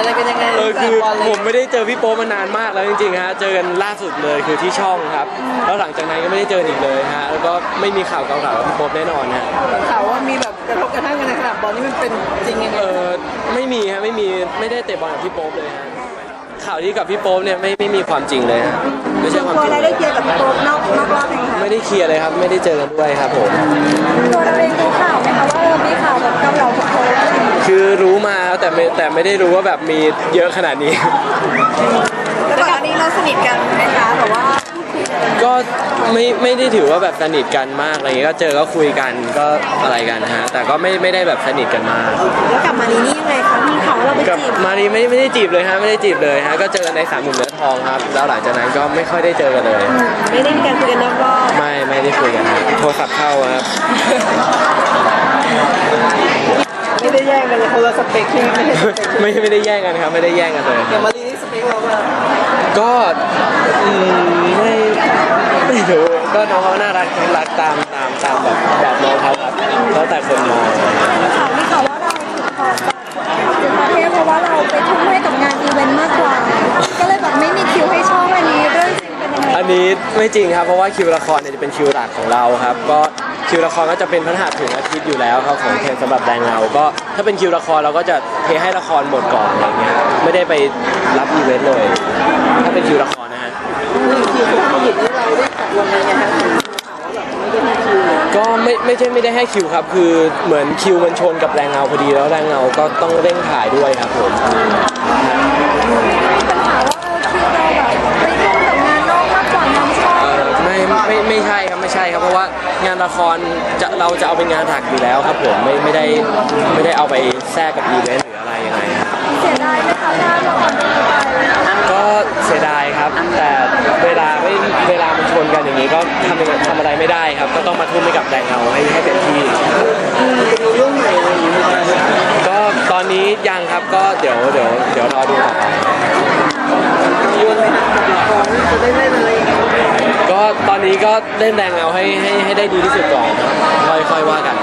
อะไรเป็นยังไงเออคือแฟนบลเลยผมไม่ได้เจอพี่โป๊ปมานานมากแล้วจริงๆฮะเจอกันล่าสุดเลยคือที่ช่องครับแล้วหลังจากนั้นก็ไม่ได้เจออีกเลยฮะแล้วก็ไม่มีข่าวเกาเหลากับพี่โป๊ปแน่นอนฮะข่าวว่ามีแบบกระทบกระทั่งกันในสนามบอลนี่มันเป็นจริงยังไงเออไม่มีฮะไม่มีไม่ได้เตะบอลกับพี่โป๊ปเลยฮะข่าวที่กับพี่โป๊ปเนี่ยไม่ไม่มีความจริงเลยฮะไม่ใช่ความตัวจริง เราได้เคลียร์กับพี่โป๊ปนอกนอกรอบไหมคะไม่ได้เคลียร์เลยครับ ไม่ได้เจอกันด้วยครับผม ตัวเราเองรู้ข่าวไหมคะว่า ไม่แต่ไม่ได้รู้ว่าแบบมีเยอะขนาดนี้แล้วก่อนอันนี้เราสนิทกันไหมคะแบบว่าก็ไม่ไม่ได้ถือว่าแบบสนิทกันมากอะไรเงี้ยก็เจอก็คุยกันก็อะไรกันฮะแต่ก็ไม่ไม่ได้แบบสนิทกันมาก แล้วกลับมานี้นี่ยังไงคะมีข่าวว่าเราไปกับจีบมารีไม่ไม่ได้จีบเลยฮะไม่ได้จีบเลยฮะก็เจอกันในสามหนุ่มเนื้อทองครับ แล้วหลังจากนั้นก็ไม่ค่อยได้เจอกันเลย ไม่ได้มีการคุยกันนอกรอบไม่ไม่ได้คุยกันครับโทรศัพท์เข้าครับ ไม่ได้แย่ งกันเลยคนละสเปคที่ไม่ใช่สเปคไม่ไม่ได้แย่งกันครับไม่ได้แย่งกันเลย อย่างมารีนี่สเปคเราว่าก็อืมไม่ไม่รู้ก็น้องเขาน่ารักรักตามตามตามแบบแบบน้องเขาครับแล้วแต่คนมองข่าวมีข่าวว่าเราถูกขอจากประเทศเพราะว่าเราไปทุ่มให้กับงานอีเวนต์มากกว่า ก็เลยแบบไม่มีคิวให้ช่องอันนี้เรื่องจริงเป็นยังไงอันนี้ไม่จริงครับเพราะว่าคิวละครเนี่ยจะเป็นคิวหลักของเราครับ ก็ คิวละครก็จะเป็นพฤหัสถึงอาทิตย์อยู่แล้วครับของเทนสำหรับแดงเราก็ถ้าเป็นคิวละครเราก็จะเทให้ละครหมดก่อนอะไรเงี้ยไม่ได้ไปรับอีเวนต์เลย ถ้าเป็นคิวละครนะฮะนี่คิวผู้หญิงนี่เราได้ตกลงยังไงฮะข่าวว่าแบบไม่ได้ให้คิวก็ไม่ไม่ใช่ไม่ได้ให้คิวครับ คือเหมือนคิวมันชนกับแรงเงาพอดีแล้วแรงเงาก็ต้องเร่งถ่ายด้วยครับผมปัญหาว่าเออคิวเราแบบไปทุ่มกับงานนอกมากกว่างานช่องเอ่อไม่ไม่ไม่ใช่ครับไม่ ใช่ครับเพราะว่างานละครจะเราจะเอาเป็นงานหลักอยู่แล้วครับผมไม่ไม่ได้ไม่ได้เอาไปแทรกกับอีเวนต์หรืออะไรยังไงครับเสียดายไหมคะว่าละครเป็นไปก็เสียดายครับแต่เวลาไม่เวลามันชนกันอย่างนี้ก็ทำยังไงทำอะไรไม่ได้ครับ ก็ต้องมาทุ่มให้กับแรงเงาให้ให้เต็มที่เรื่องใหม่อะไรอย่างเงี้ยก็ตอนนี้ยังครับก็เดี๋ยวเดี๋ยวเดี๋ยวรอดูต่อไปยวนไหมฮะของจะได้เล่นอะไรอย่างเงี้ยก็ ตอนนี้ก็เล่นแรงเอาให้ให้ให้ได้ดีที่สุดก่อนค่อยค่อยว่ากัน